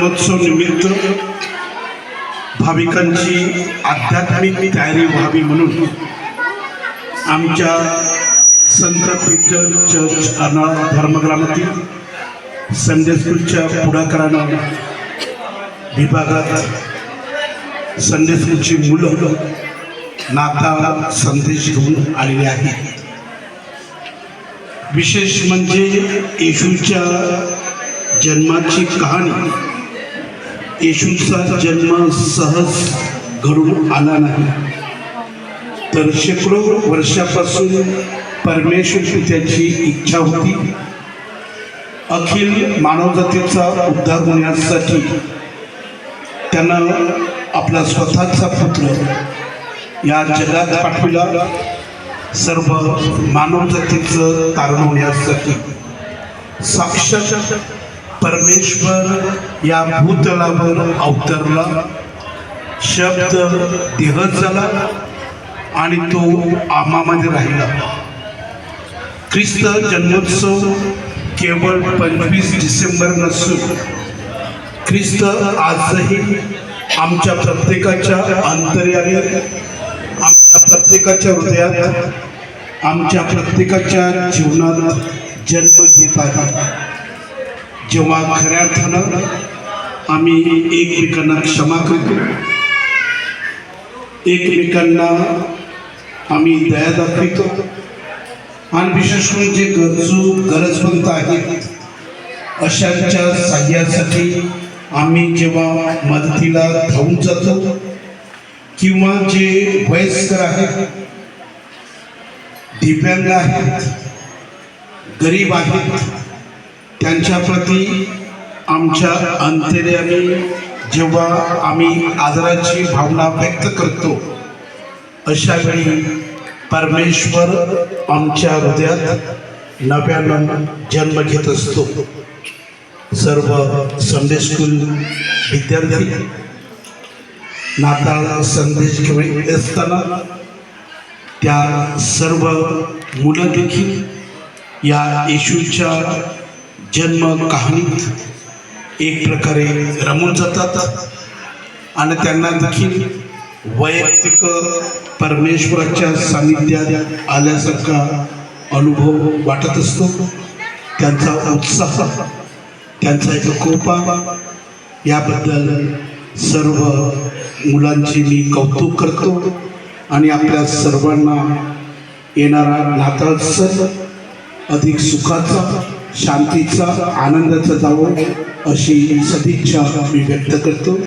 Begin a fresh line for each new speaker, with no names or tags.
जन्मोत्सव निमित्त भाविकांची आध्यात्मिक तयारी व्हावी म्हणून आमच्या संत पीटर चर्च अर्नाळा धर्मग्रामातील संडे स्कूलच्या पुढाकारानं विभागात संडे स्कूलची मुलं नाता संदेश घेऊन आलेले आहेत. विशेष म्हणजे येशूच्या जन्माची कहाणी येशूचा जन्म सहज घडून आला नाही. तर शेकडो वर्षापासून परमेश्वरची त्याची इच्छा होती. अखिल मानवजातीचा उद्धार होण्यासाठी त्यानं आपला स्वतःचा पुत्र या जगात पाठविला. सर्व मानवजातीचं तारण होण्यासाठी साक्षात परमेश्वर या भूतलावर अवतरला. शब्द देह झाला आणि तो आमामध्ये राहिला. ख्रिस्त जन्मोत्सव केवळ पंचवीस डिसेंबर नसून ख्रिस्त आजही आमच्या प्रत्येकाच्या अंतर्यामी आमच्या प्रत्येकाच्या हृदयात आमच्या प्रत्येकाच्या जीवनात जन्म घेत आहे जेव्हा खऱ्या अर्थानं आम्ही एकमेकांना क्षमा करतो एकमेकांना आम्ही दया दाखवितो आणि विशेष करून जे गरजू गरजवंत आहेत अशाच्या साह्यासाठी आम्ही जेव्हा मदतीला धावून जातो किंवा जे वयस्कर आहेत दिव्यांग आहेत गरीब आहेत त्यांच्याप्रती आमच्या अंतर्यामी जेव्हा आम्ही आदराची भावना व्यक्त करतो अशा वेळी परमेश्वर आमच्या हृदयात नव्यानं जन्म घेत असतो. सर्व संडे स्कूल विद्यार्थी नाताळा संदेश घेऊन येत असताना त्या सर्व मुलं देखील या येशूच्या जन्म कहाणीत एक प्रकारे रमून जातात. आणि त्यांना देखील वैयक्तिक परमेश्वराच्या सानिध्यात आल्यासारखा अनुभव वाटत असतो. त्यांचा उत्साह त्यांचा एक कोपा. याबद्दल सर्व मुलांची मी कौतुक करतो. आणि आपल्या सर्वांना येणारा नाताळ सण अधिक सुखाचा शांतीचा आनंदाचा जावं अशी सदिच्छा मी व्यक्त करतो.